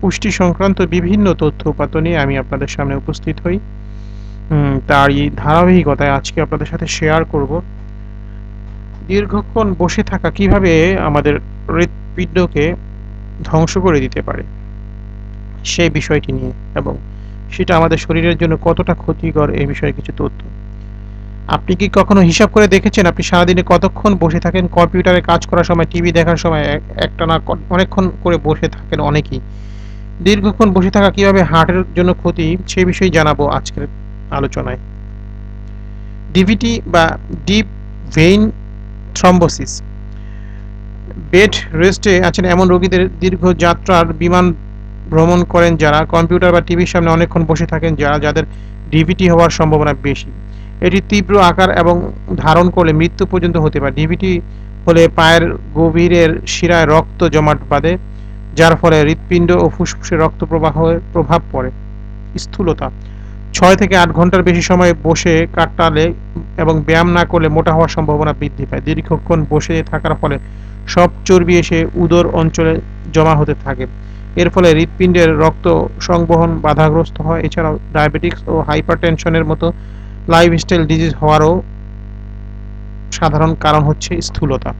পুষ্টি সংক্রান্ত বিভিন্ন তথ্য উপাত্ত নিয়ে আমি আপনাদের সামনে উপস্থিত হই। তারই ধারাবাহিকতায় আজকে আপনাদের সাথে শেয়ার করব। দীর্ঘক্ষণ বসে থাকা কীভাবে আমাদের হৃৎপিণ্ডকে ধ্বংস করে দিতে পারে, সেই বিষয়টি নিয়ে এবং সেটা আমাদের শরীরের জন্য কতটা ক্ষতিকর এই বিষয়ে কিছু তথ্য। আপনি কি কখনো হিসাব করে দেখেছেন? আপনি সারাদিনে কতক্ষণ বসে থাকেন? কম্পিউটারে কাজ করার সময়, টিভি দেখার সময় এক- একটানা ক- অনেকক্ষণ করে বসে থাকেন অনেকেই। দীর্ঘক্ষণ বসে থাকা কীভাবে হার্টের জন্য ক্ষতি, সে বিষয়ে জানাব আজকের আলোচনায়। ডিভিটি বা ডিপ ভেইন থ্রম্বোসিস বেড রেস্টে আছেন এমন রোগীদের দীর্ঘ যাত্রার বিমান ভ্রমণ করেন যারা, কম্পিউটার বা টিভির সামনে অনেকক্ষণ বসে থাকেন যারা, যাদের ডিভিটি হওয়ার সম্ভাবনা বেশি। এটি তীব্র আকার এবং ধারণ করলে মৃত্যু পর্যন্ত হতে পারে। ডিভিটি হলে পায়ের গভীরের শিরায় রক্ত জমাট বাঁধে। যার ফলে হৃৎপিণ্ড ও ফুসফুসে রক্ত প্রবাহের প্রভাব পড়ে। স্থূলতা। ছয় থেকে আট ঘণ্টার বেশি সময় বসে কাটালে এবং ব্যায়াম না করলে মোটা হওয়ার সম্ভাবনা বৃদ্ধি পায়। দীর্ঘক্ষণ বসে থাকার ফলে সব চর্বি এসে উদর অঞ্চলে জমা হতে থাকে। এর ফলে হৃৎপিণ্ডের রক্ত সংবহন বাধাগ্রস্ত হয়। এছাড়াও ডায়াবেটিক্স ও হাইপারটেনশনের মতো লাইফস্টাইল ডিজিজ হওয়ারও সাধারণ কারণ হচ্ছে স্থূলতা।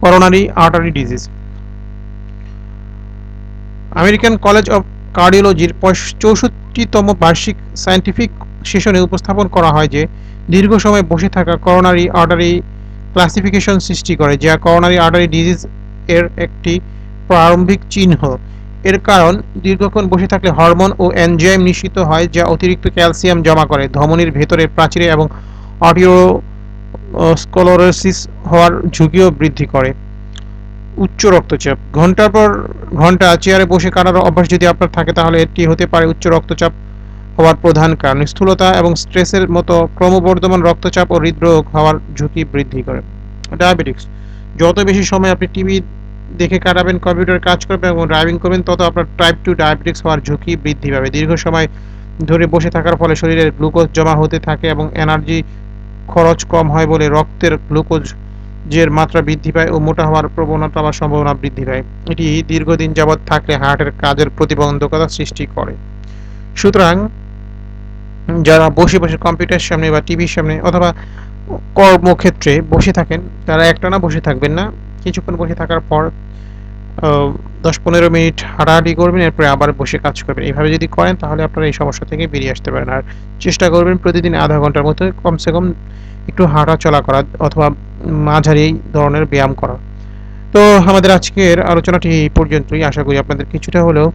Coronary artery disease. American College of কার্ডিওলজির চৌষট্টিতম বার্ষিক সায়েন্টিফিক সেশনে উপস্থাপন করা হয় যে দীর্ঘ সময় বসে থাকা করোনারি আর্টারি ক্লাসিফিকেশন সৃষ্টি করে, যা করোনারি আর্টারি ডিজিজ এর একটি প্রারম্ভিক চিহ্ন। এর কারণ, দীর্ঘক্ষণ বসে থাকলে হরমোন ও এনজাইম নিঃসৃত হয়, যা অতিরিক্ত ক্যালসিয়াম জমা করে। ধমনির ভেতরের প্রাচীরে এবং অডিও স্কলোরোসিস হওয়ার ঝুঁকিও বৃদ্ধি করে। উচ্চ রক্তচাপ। ঘণ্টার পর ঘণ্টা চেয়ারে বসে কাটার অভ্যাস যদি আপনার থাকে, তাহলে এটি হতে পারে উচ্চ রক্তচাপ হওয়ার প্রধান কারণ। স্থূলতা এবং স্ট্রেসের মতো ক্রমবর্ধমান রক্তচাপ ও হৃদরোগ হওয়ার ঝুঁকি বৃদ্ধি করে। ডায়াবেটিক্স। যত বেশি সময় আপনি টিভি দেখে কাটাবেন, কম্পিউটার কাজ করবেন এবং ড্রাইভিং করবেন, তত আপনার টাইপ টু ডায়াবেটিক্স হওয়ার ঝুঁকি বৃদ্ধি পাবে। দীর্ঘ সময় ধরে বসে থাকার ফলে শরীরের গ্লুকোজ জমা হতে থাকে এবং এনার্জি খরচ কম হয় বলে রক্তের গ্লুকোজ জের মাত্রা বৃদ্ধি পায় ও মোটা হওয়ার প্রবণতা বা সম্ভাবনা বৃদ্ধি পায়। এটি দীর্ঘদিন যাবৎ থাকলে হার্টের কাজের প্রতিবন্ধকতা সৃষ্টি করে। সুতরাং যারা বসে বসে কম্পিউটার সামনে বা টিভির সামনে অথবা কর্মক্ষেত্রে বসে থাকেন, তারা একটানা বসে থাকবেন না। কিছুক্ষণ বসে থাকার পর দশ পনেরো মিনিট হাঁটাহাঁটি করবেন, এরপরে আবার বসে কাজ করবেন। এইভাবে যদি করেন, তাহলে আপনারা এই সমস্যা থেকে বেরিয়ে আসতে পারেন। আর চেষ্টা করবেন প্রতিদিন আধা ঘণ্টার মতো কমসে কম একটু হাঁটা চলা করা অথবা মাঝারি ধরনের ব্যায়াম করা। তো আমাদের আজকের আলোচনাটি এই পর্যন্তই। আশা করি আপনাদের কিছুটা হলেও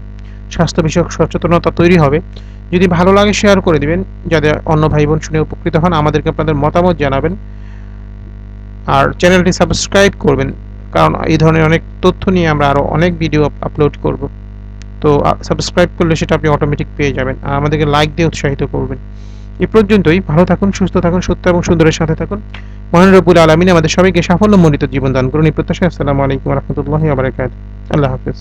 স্বাস্থ্য বিষয়ক সচেতনতা তৈরি হবে। যদি ভালো লাগে, শেয়ার করে দিবেন। যাতে অন্য ভাই বোন শুনে উপকৃত হন। আমাদেরকে আপনাদের মতামত জানাবেন। আর চ্যানেলটি সাবস্ক্রাইব করবেন। কারণ এই ধরনের অনেক তথ্য নিয়ে আমরা আরও অনেক ভিডিও আপলোড করব। তো সাবস্ক্রাইব করলে সেটা আপনি অটোমেটিক পেয়ে যাবেন। আর আমাদেরকে লাইক দিয়ে উৎসাহিত করবেন। এ পর্যন্তই, ভালো থাকুন, সুস্থ থাকুন, সত্য এবং সুন্দরের সাথে থাকুন। মহান আলমিন আমাদের সবাইকে সাফল্যমণ্ডিত জীবন দান করুন। এই প্রত্যাশা আসসালামু আলাইকুম রহমতুল্লাহ আবরাকাত আল্লাহ হাফিজ।